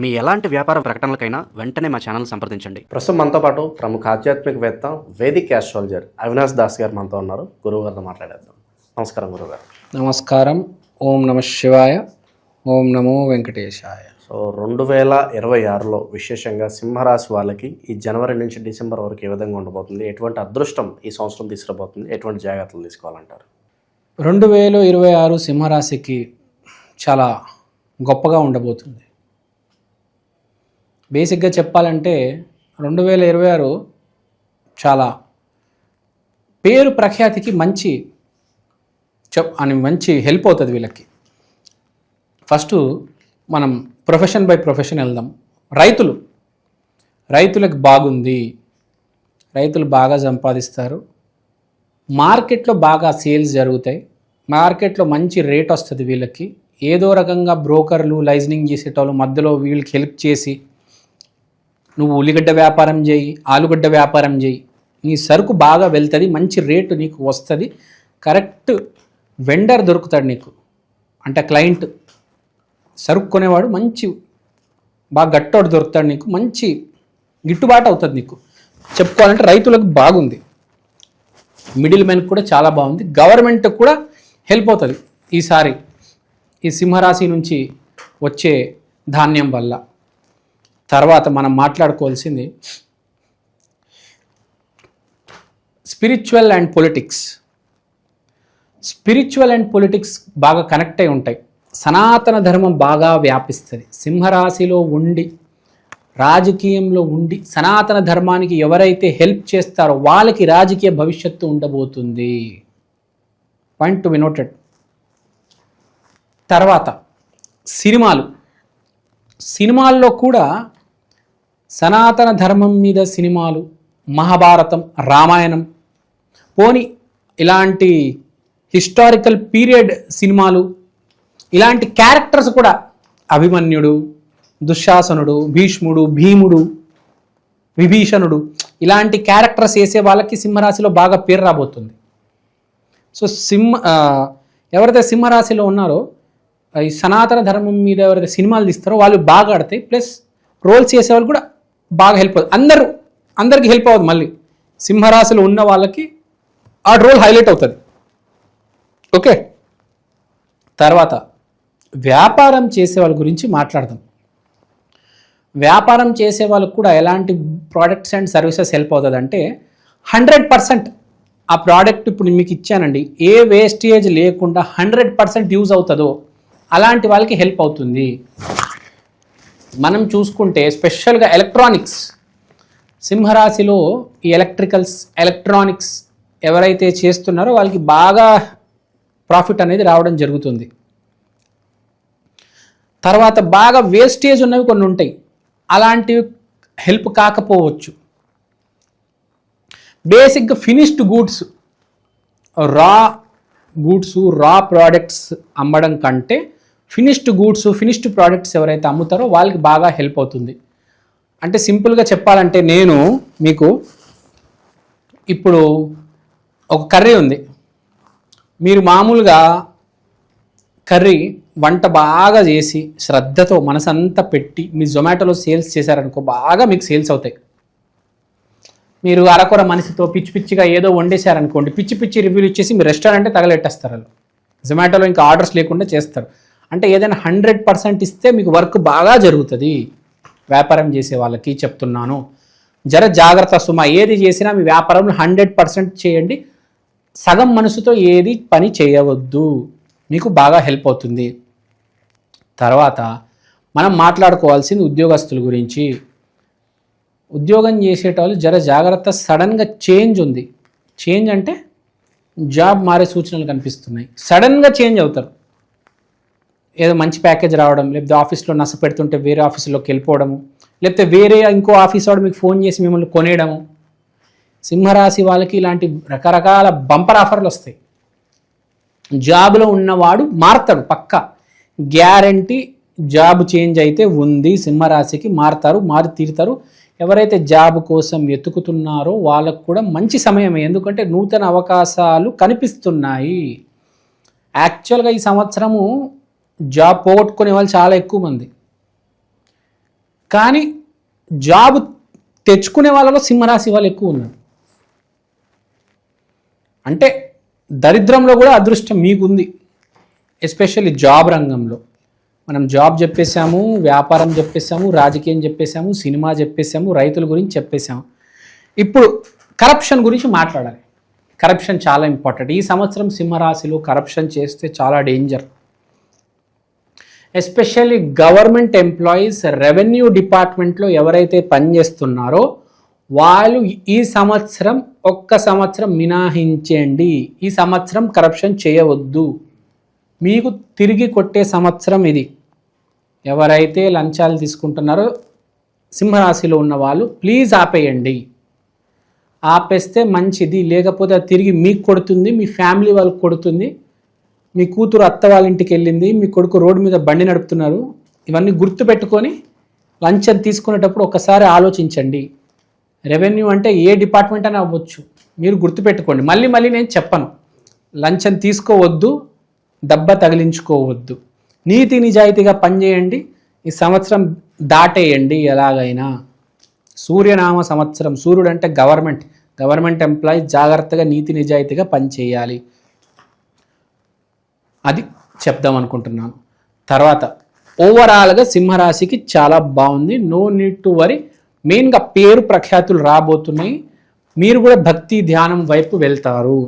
మీ ఎలాంటి వ్యాపార ప్రకటనలకైనా వెంటనే మా ఛానల్ సంప్రదించండి. ప్రస్తుతం మనతో పాటు ప్రముఖ ఆధ్యాత్మికవేత్త వేదిక్ ఆస్ట్రాలజర్ అవినాష్ దాస్ గారు మనతో ఉన్నారు. గురువు గారితో మాట్లాడేద్దాం. నమస్కారం గురువు గారు. నమస్కారం. ఓం నమ శివాయ. ఓం నమో వెంకటేశాయ. సో రెండు వేల ఇరవై ఆరులో విశేషంగా సింహరాశి వాళ్ళకి ఈ జనవరి నుంచి డిసెంబర్ వరకు ఏ విధంగా ఉండబోతుంది? ఎటువంటి అదృష్టం ఈ సంవత్సరం తీసుకురాబోతుంది? ఎటువంటి జాగ్రత్తలు తీసుకోవాలంటారు? రెండు వేల ఇరవై ఆరు సింహరాశికి చాలా గొప్పగా ఉండబోతుంది. బేసిక్గా చెప్పాలంటే రెండు వేల ఇరవై ఆరు చాలా పేరు ప్రఖ్యాతికి మంచి చెప్ అని మంచి హెల్ప్ అవుతుంది వీళ్ళకి. ఫస్ట్ మనం ప్రొఫెషన్ బై ప్రొఫెషన్ వెళ్దాం. రైతులు. రైతులకు బాగుంది. రైతులు బాగా సంపాదిస్తారు. మార్కెట్లో బాగా సేల్స్ జరుగుతాయి. మార్కెట్లో మంచి రేట్ వస్తుంది వీళ్ళకి. ఏదో రకంగా బ్రోకర్లు లైజనింగ్ చేసేటోళ్ళు మధ్యలో వీళ్ళకి హెల్ప్ చేసి నువ్వు ఉల్లిగడ్డ వ్యాపారం చేయి ఆలుగడ్డ వ్యాపారం చేయి. నీ సరుకు బాగా వెళ్తుంది మంచి రేటు నీకు వస్తుంది. కరెక్ట్ వెండర్ దొరుకుతాడు నీకు. అంటే క్లయింట్. సరుకు కొనేవాడు మంచి బాగా గట్టోడు దొరుకుతాడు నీకు. మంచి గిట్టుబాటు అవుతుంది నీకు. చెప్పుకోవాలంటే రైతులకు బాగుంది. మిడిల్ మ్యాన్ కూడా చాలా బాగుంది. గవర్నమెంట్ కూడా హెల్ప్ అవుతుంది. ఈసారి ఈ సింహరాశి నుంచి వచ్చే ధాన్యం వల్ల. తర్వాత మనం మాట్లాడుకోవాల్సింది spiritual and politics. Spiritual and politics బాగా కనెక్ట్ అయి ఉంటాయి. సనాతన ధర్మం బాగా వ్యాపిస్తుంది. సింహరాశిలో ఉండి రాజకీయంలో ఉండి సనాతన ధర్మానికి ఎవరైతే హెల్ప్ చేస్తారో వాళ్ళకి రాజకీయ భవిష్యత్తు ఉండబోతుంది. పాయింట్ టు వినోటెడ్ తర్వాత సినిమాలు. సినిమాల్లో కూడా సనాతన ధర్మం మీద సినిమాలు మహాభారతం రామాయణం పోని ఇలాంటి హిస్టారికల్ పీరియడ్ సినిమాలు ఇలాంటి క్యారెక్టర్స్ కూడా అభిమన్యుడు దుశ్శాసనుడు భీష్ముడు భీముడు విభీషణుడు ఇలాంటి క్యారెక్టర్స్ వేసే వాళ్ళకి సింహరాశిలో బాగా పేరు రాబోతుంది. సో సింహ ఎవరైతే సింహరాశిలో ఉన్నారో ఈ సనాతన ధర్మం మీద ఎవరైతే సినిమాలు తీస్తారో వాళ్ళు బాగా ఆడతాయి. ప్లస్ రోల్స్ చేసేవాళ్ళు కూడా బాగా హెల్ప్ అవుతుంది. అందరూ అందరికీ హెల్ప్ అవుతుంది మళ్ళీ. సింహరాశిలో ఉన్న వాళ్ళకి ఆ రోల్ హైలైట్ అవుతుంది. ఓకే తర్వాత వ్యాపారం చేసే వాళ్ళ గురించి మాట్లాడదాం. వ్యాపారం చేసే వాళ్ళకు కూడా ఎలాంటి ప్రోడక్ట్స్ అండ్ సర్వీసెస్ హెల్ప్ అవుతుంది అంటే హండ్రెడ్ పర్సెంట్ ఆ ప్రోడక్ట్ ఇప్పుడు మీకు ఇచ్చానండి. ఏ వేస్టేజ్ లేకుండా హండ్రెడ్ పర్సెంట్ యూజ్ అవుతుందో అలాంటి వాళ్ళకి హెల్ప్ అవుతుంది. మనం చూసుకుంటే స్పెషల్గా ఎలక్ట్రానిక్స్ సింహరాశిలో ఈ ఎలక్ట్రికల్స్ ఎలక్ట్రానిక్స్ ఎవరైతే చేస్తున్నారో వాళ్ళకి బాగా ప్రాఫిట్ అనేది రావడం జరుగుతుంది. తర్వాత బాగా వేస్టేజ్ ఉన్నవి కొన్ని ఉంటాయి. అలాంటివి హెల్ప్ కాకపోవచ్చు. బేసిక్గా finished goods raw goods raw products అమ్మడం కంటే ఫినిష్డ్ గూడ్స్ ఫినిష్డ్ ప్రోడక్ట్స్ ఎవరైతే అమ్ముతారో వాళ్ళకి బాగా హెల్ప్ అవుతుంది. అంటే సింపుల్గా చెప్పాలంటే నేను మీకు ఇప్పుడు ఒక కర్రీ ఉంది. మీరు మామూలుగా కర్రీ వంట బాగా చేసి శ్రద్ధతో మనసంతా పెట్టి మీ జొమాటోలో సేల్స్ చేశారనుకో బాగా మీకు సేల్స్ అవుతాయి. మీరు అరకొర మనిషితో పిచ్చి పిచ్చిగా ఏదో వండేశారనుకోండి పిచ్చి పిచ్చి రివ్యూలు ఇచ్చేసి మీ రెస్టారెంటే తగలెట్టేస్తారు వాళ్ళు. జొమాటోలో ఇంకా ఆర్డర్స్ లేకుండా చేస్తారు. అంటే ఏదైనా హండ్రెడ్ పర్సెంట్ ఇస్తే మీకు వర్క్ బాగా జరుగుతుంది. వ్యాపారం చేసే వాళ్ళకి చెప్తున్నాను. జర జాగ్రత్త సుమ ఏది చేసినా మీ వ్యాపారంలో హండ్రెడ్ పర్సెంట్ చేయండి. సగం మనసుతో ఏది పని చేయవద్దు. మీకు బాగా హెల్ప్ అవుతుంది. తర్వాత మనం మాట్లాడుకోవాల్సింది ఉద్యోగస్తుల గురించి. ఉద్యోగం చేసేటోళ్ళు జర జాగ్రత్త సడన్గా చేంజ్ ఉంది. చేంజ్ అంటే జాబ్ మారే సూచనలు కనిపిస్తున్నాయి. సడన్గా చేంజ్ అవుతారు. ఏదో మంచి ప్యాకేజ్ రావడం లేకపోతే ఆఫీస్లో నస పెడుతుంటే వేరే ఆఫీసులోకి వెళ్ళిపోవడము లేకపోతే వేరే ఇంకో ఆఫీస్ వాడు మీకు ఫోన్ చేసి మిమ్మల్ని కొనేయడము. సింహరాశి వాళ్ళకి ఇలాంటి రకరకాల బంపర్ ఆఫర్లు వస్తాయి. జాబ్లో ఉన్నవాడు మారతాడు పక్క. గ్యారంటీ జాబ్ చేంజ్ అయితే ఉంది సింహరాశికి మారతారు మారి తీరుతారు. ఎవరైతే జాబ్ కోసం వెతుకుతున్నారో వాళ్ళకు కూడా మంచి సమయమే ఎందుకంటే నూతన అవకాశాలు కనిపిస్తున్నాయి. యాక్చువల్గా ఈ సంవత్సరము జాబ్ పోగొట్టుకునే వాళ్ళు చాలా ఎక్కువ మంది. కానీ జాబ్ తెచ్చుకునే వాళ్ళలో సింహరాశి వాళ్ళు ఎక్కువ ఉన్నారు. అంటే దరిద్రంలో కూడా అదృష్టం మీకుంది. ఎస్పెషల్లీ జాబ్ రంగంలో. మనం జాబ్ చెప్పేశాము వ్యాపారం చెప్పేశాము రాజకీయం చెప్పేశాము సినిమా చెప్పేశాము రైతుల గురించి చెప్పేశాము. ఇప్పుడు కరప్షన్ గురించి మాట్లాడాలి. కరప్షన్ చాలా ఇంపార్టెంట్. ఈ సంవత్సరం సింహరాశిలో కరప్షన్ చేస్తే చాలా danger. Especially government employees revenue డిపార్ట్మెంట్లో ఎవరైతే పనిచేస్తున్నారో వాళ్ళు ఈ సంవత్సరం ఒక్క సంవత్సరం మినహాయించండి ఈ సంవత్సరం కరప్షన్ చేయవద్దు. మీకు తిరిగి కొట్టే సంవత్సరం ఇది. ఎవరైతే లంచాలు తీసుకుంటున్నారో సింహరాశిలో ఉన్న వాళ్ళు ప్లీజ్ ఆపేయండి. ఆపేస్తే మంచిది. లేకపోతే తిరిగి మీకు కొడుతుంది మీ ఫ్యామిలీ వాళ్ళకి కొడుతుంది. మీ కూతురు అత్త వాళ్ళ ఇంటికి వెళ్ళింది మీ కొడుకు రోడ్డు మీద బండి నడుపుతున్నారు ఇవన్నీ గుర్తు పెట్టుకొని లంచం తీసుకునేటప్పుడు ఒకసారి ఆలోచించండి. రెవెన్యూ అంటే ఏ డిపార్ట్మెంట్ అని అవ్వచ్చు. మీరు గుర్తుపెట్టుకోండి. మళ్ళీ మళ్ళీ నేను చెప్పను. లంచం తీసుకోవద్దు దెబ్బ తగిలించుకోవద్దు. నీతి నిజాయితీగా పనిచేయండి. ఈ సంవత్సరం దాటేయండి ఎలాగైనా. సూర్యనామ సంవత్సరం. సూర్యుడు అంటే గవర్నమెంట్. గవర్నమెంట్ ఎంప్లాయీ జాగ్రత్తగా నీతి నిజాయితీగా పనిచేయాలి. అది చెప్దాం అనుకుంటున్నాను. తర్వాత ఓవరాల్గా సింహరాశికి చాలా బాగుంది. నో నీడ్ టు వరీ మెయిన్గా పేరు ప్రఖ్యాతులు రాబోతున్నాయి. మీరు కూడా భక్తి ధ్యానం వైపు వెళ్తారు.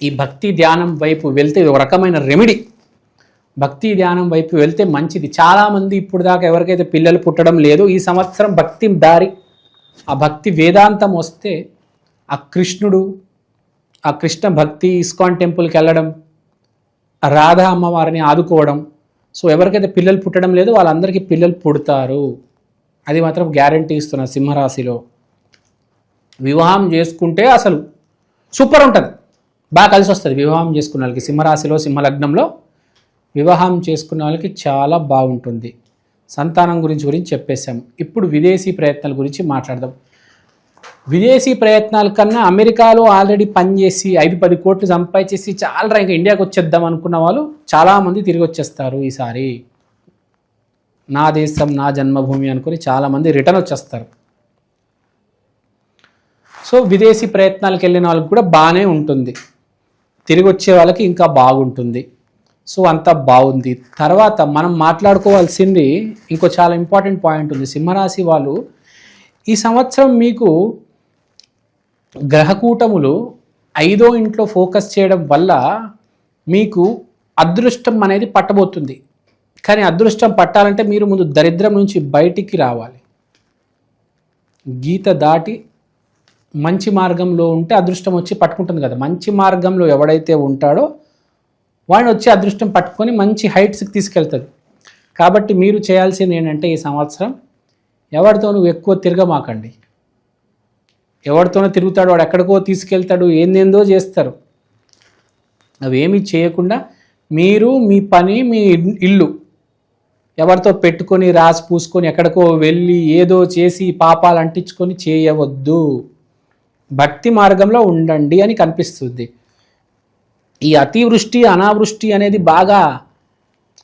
ఈ భక్తి ధ్యానం వైపు వెళ్తే ఇది ఒక రకమైన రెమెడీ భక్తి ధ్యానం వైపు వెళ్తే మంచిది. చాలామంది ఇప్పుడు దాకా ఎవరికైతే పిల్లలు పుట్టడం లేదు ఈ సంవత్సరం భక్తి దారి. ఆ భక్తి వేదాంతం వస్తే ఆ కృష్ణుడు ఆ కృష్ణ భక్తి ఇస్కాన్ టెంపుల్కి వెళ్ళడం రాధా అమ్మవారిని ఆదుకోవడం. సో ఎవరికైతే పిల్లలు పుట్టడం లేదో వాళ్ళందరికీ పిల్లలు పుడతారు. అది మాత్రం గ్యారంటీ ఇస్తున్నా సింహరాశిలో. వివాహం చేసుకుంటే అసలు సూపర్ ఉంటుంది. బాగా కలిసి వస్తుంది వివాహం చేసుకున్న వాళ్ళకి. సింహరాశిలో సింహలగ్నంలో వివాహం చేసుకున్న వాళ్ళకి చాలా బాగుంటుంది. సంతానం గురించి గురించి చెప్పేశాము ఇప్పుడు విదేశీ ప్రయత్నాల గురించి మాట్లాడదాం. విదేశీ ప్రయత్నాల కన్నా అమెరికాలో ఆల్రెడీ పనిచేసి ఐదు పది కోట్లు సంపాదించేసి చాలా ఇంకా ఇండియాకి వచ్చేద్దాం అనుకున్న వాళ్ళు చాలామంది తిరిగి వచ్చేస్తారు ఈసారి. నా దేశం నా జన్మభూమి అనుకుని చాలామంది రిటర్న్ వచ్చేస్తారు. సో విదేశీ ప్రయత్నాలకు వెళ్ళిన వాళ్ళకి కూడా బాగానే ఉంటుంది. తిరిగి వచ్చే వాళ్ళకి ఇంకా బాగుంటుంది. సో అంతా బాగుంది. తర్వాత మనం మాట్లాడుకోవాల్సింది ఇంకో చాలా ఇంపార్టెంట్ పాయింట్ ఉంది. సింహరాశి వాళ్ళు ఈ సంవత్సరం మీకు గ్రహకూటములు ఐదో ఇంట్లో ఫోకస్ చేయడం వల్ల మీకు అదృష్టం అనేది పట్టబోతుంది. కానీ అదృష్టం పట్టాలంటే మీరు ముందు దరిద్రం నుంచి బయటికి రావాలి. గీత దాటి మంచి మార్గంలో ఉంటే అదృష్టం వచ్చి పట్టుకుంటుంది కదా. మంచి మార్గంలో ఎవడైతే ఉంటాడో వాడిని వచ్చి అదృష్టం పట్టుకొని మంచి హైట్స్కి తీసుకెళ్తుంది. కాబట్టి మీరు చేయాల్సింది ఏంటంటే ఈ సంవత్సరం ఎవరితో నువ్వు ఎక్కువ తిరగమాకండి. ఎవరితోనో తిరుగుతాడు వాడు ఎక్కడికో తీసుకెళ్తాడు ఏందేందో చేస్తారు. అవేమీ చేయకుండా మీరు మీ పని మీ ఇల్లు ఎవరితో పెట్టుకొని రాసి పూసుకొని ఎక్కడికో వెళ్ళి ఏదో చేసి పాపాలు అంటించుకొని చేయవద్దు. భక్తి మార్గంలో ఉండండి అని కనిపిస్తుంది. ఈ అతివృష్టి అనావృష్టి అనేది బాగా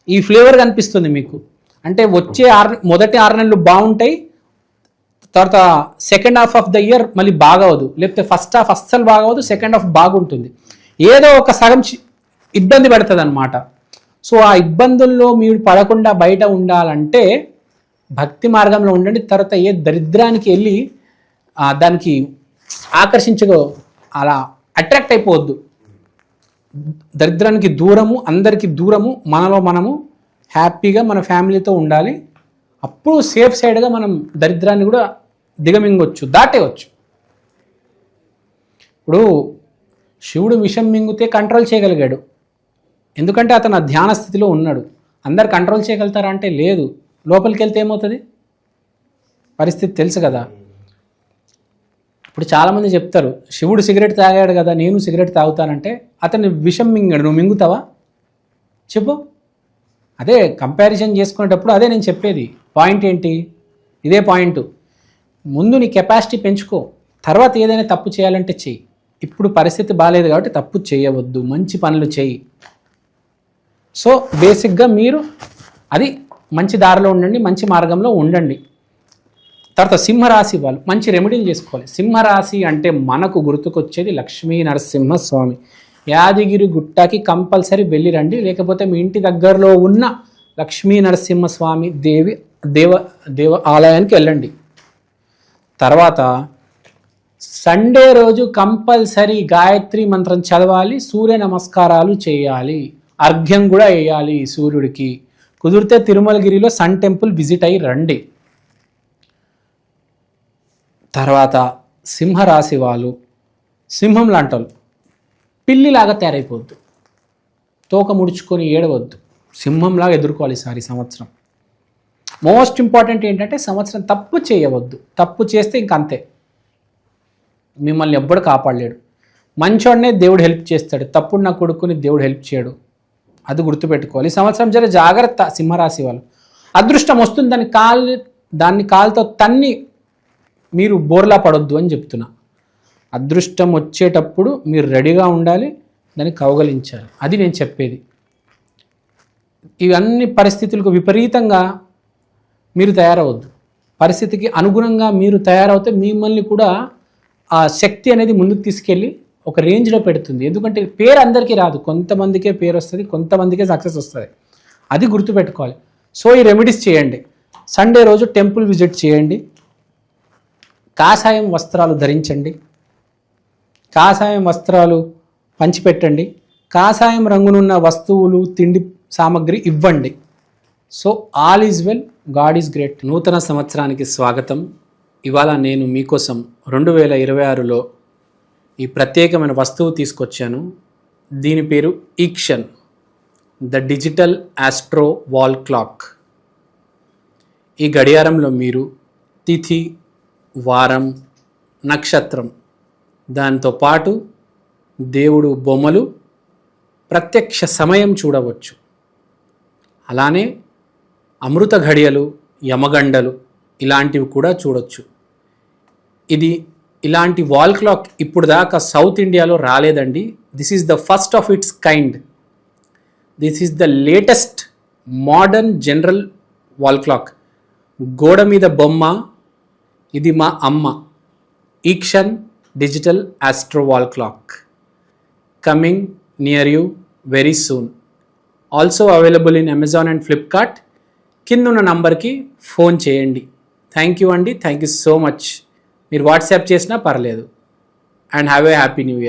ఈ ఫ్లేవర్ కనిపిస్తుంది మీకు. అంటే వచ్చే ఆర్ మొదటి ఆరు నెలలు బాగుంటాయి తర్వాత second half of the year మళ్ళీ బాగవదు లేకపోతే ఫస్ట్ హాఫ్ అస్సలు బాగవదు సెకండ్ హాఫ్ బాగుంటుంది. ఏదో ఒక సగం చి- ఇబ్బంది పెడుతుంది అనమాట సో ఆ ఇబ్బందుల్లో మీరు పడకుండా బయట ఉండాలంటే భక్తి మార్గంలో ఉండండి. తర్వాత ఏ దరిద్రానికి వెళ్ళి దానికి ఆకర్షించగో అలా అట్రాక్ట్ అయిపోవద్దు. దరిద్రానికి దూరము అందరికి దూరము మనలో మనము హ్యాపీగా మన ఫ్యామిలీతో ఉండాలి. అప్పుడు సేఫ్ సైడ్గా మనం దరిద్రాన్ని కూడా దిగమింగొచ్చు దాటేయవచ్చు ఇప్పుడు శివుడు విషం మింగితే కంట్రోల్ చేయగలిగాడు. ఎందుకంటే అతను ఆ ధ్యాన స్థితిలో ఉన్నాడు. అందరు కంట్రోల్ చేయగలుగుతారా అంటే లేదు. లోపలికి వెళ్తే ఏమవుతుంది? పరిస్థితి తెలుసు కదా. ఇప్పుడు చాలామంది చెప్తారు శివుడు సిగరెట్ తాగాడు కదా నేను సిగరెట్ తాగుతానంటే అతన్ని విషం మింగాడు నువ్వు మింగుతావా? చెప్పు. అదే కంపారిజన్ చేసుకునేటప్పుడు అదే నేను చెప్పేది. పాయింట్ ఏంటి? ఇదే పాయింట్. ముందు నీ కెపాసిటీ పెంచుకో. తర్వాత ఏదైనా తప్పు చేయాలంటే చెయ్యి. ఇప్పుడు పరిస్థితి బాగాలేదు కాబట్టి తప్పు చేయవద్దు. మంచి పనులు చెయ్యి. సో బేసిక్గా మీరు అది మంచి దారిలో ఉండండి మంచి మార్గంలో ఉండండి. తర్వాత సింహరాశి వాళ్ళు మంచి రెమెడీలు చేసుకోవాలి. సింహరాశి అంటే మనకు గుర్తుకొచ్చేది లక్ష్మీ నరసింహస్వామి యాదగిరి గుట్టకి కంపల్సరీ వెళ్ళి రండి. లేకపోతే మీ ఇంటి దగ్గరలో ఉన్న లక్ష్మీ నరసింహస్వామి దేవి దేవ దేవ ఆలయానికి వెళ్ళండి. తర్వాత సండే రోజు కంపల్సరీ గాయత్రి మంత్రం చదవాలి సూర్య నమస్కారాలు చేయాలి. అర్ఘ్యం కూడా వేయాలి సూర్యుడికి. కుదిరితే తిరుమలగిరిలో సన్ టెంపుల్ విజిట్ అయ్యి రండి. తర్వాత సింహరాశి వాళ్ళు సింహం లాంటి వాళ్ళు పిల్లిలాగా తయారైపోవద్దు. తోక ముడుచుకొని ఏడవద్దు. సింహంలాగా ఎదుర్కోవాలి ఈసారి సంవత్సరం. మోస్ట్ ఇంపార్టెంట్ ఏంటంటే సంవత్సరం తప్పు చేయవద్దు. తప్పు చేస్తే ఇంక అంతే. మిమ్మల్ని ఎవ్వడు కాపాడలేడు. మంచోడనే దేవుడు హెల్ప్ చేస్తాడు. తప్పుడు నా కొడుకుని దేవుడు హెల్ప్ చేయడు. అది గుర్తుపెట్టుకోవాలి. ఈ సంవత్సరం జర జాగ్రత్త సింహరాశి వాళ్ళు. అదృష్టం వస్తుంది దాన్ని కాలు దాన్ని కాలుతో తన్ని మీరు బోర్లా పడొద్దు అని చెప్తున్నా. అదృష్టం వచ్చేటప్పుడు మీరు రెడీగా ఉండాలి దాన్ని కౌగలించాలి. అది నేను చెప్పేది. ఇవన్నీ పరిస్థితులకు విపరీతంగా మీరు తయారవద్దు. పరిస్థితికి అనుగుణంగా మీరు తయారవుతే మిమ్మల్ని కూడా ఆ శక్తి అనేది ముందుకు తీసుకెళ్ళి ఒక రేంజ్లో పెడుతుంది. ఎందుకంటే పేరు అందరికీ రాదు. కొంతమందికే పేరు వస్తుంది కొంతమందికే సక్సెస్ వస్తుంది. అది గుర్తుపెట్టుకోవాలి. సో ఈ రెమెడీస్ చేయండి. సండే రోజు టెంపుల్ విజిట్ చేయండి. కాషాయం వస్త్రాలు ధరించండి. కాషాయం వస్త్రాలు పంచిపెట్టండి. కాషాయం రంగునున్న వస్తువులు తిండి సామాగ్రి ఇవ్వండి. So all is well God is great. నూతన సంవత్సరానికి స్వాగతం. ఇవాళ నేను మీకోసం రెండు వేల ఇరవై ఆరులో ఈ ప్రత్యేకమైన వస్తువు తీసుకొచ్చాను. దీని పేరు Eekshan the digital astro wall clock. ఈ గడియారంలో మీరు తిథి వారం నక్షత్రం దాంతో పాటు దేవుడు బొమ్మలు ప్రత్యక్ష సమయం చూడవచ్చు. అలానే అమృత ఘడియలు యమగండలు ఇలాంటివి కూడా చూడొచ్చు. ఇది ఇలాంటి వాల్ క్లాక్ ఇప్పుడు దాకా సౌత్ ఇండియాలో రాలేదండి. This is the first of its kind this is the latest modern general wall clock గోడ మీద బొమ్మ ఇది మా అమ్మ. Eekshan digital astro wall clock coming near you very soon also available in Amazon and Flipkart కింద ఉన్న నంబర్కి phone చేయండి. థ్యాంక్ యూ అండి. థ్యాంక్ యూ సో మచ్ మీరు వాట్సాప్ చేసినా పర్లేదు. And have a happy new year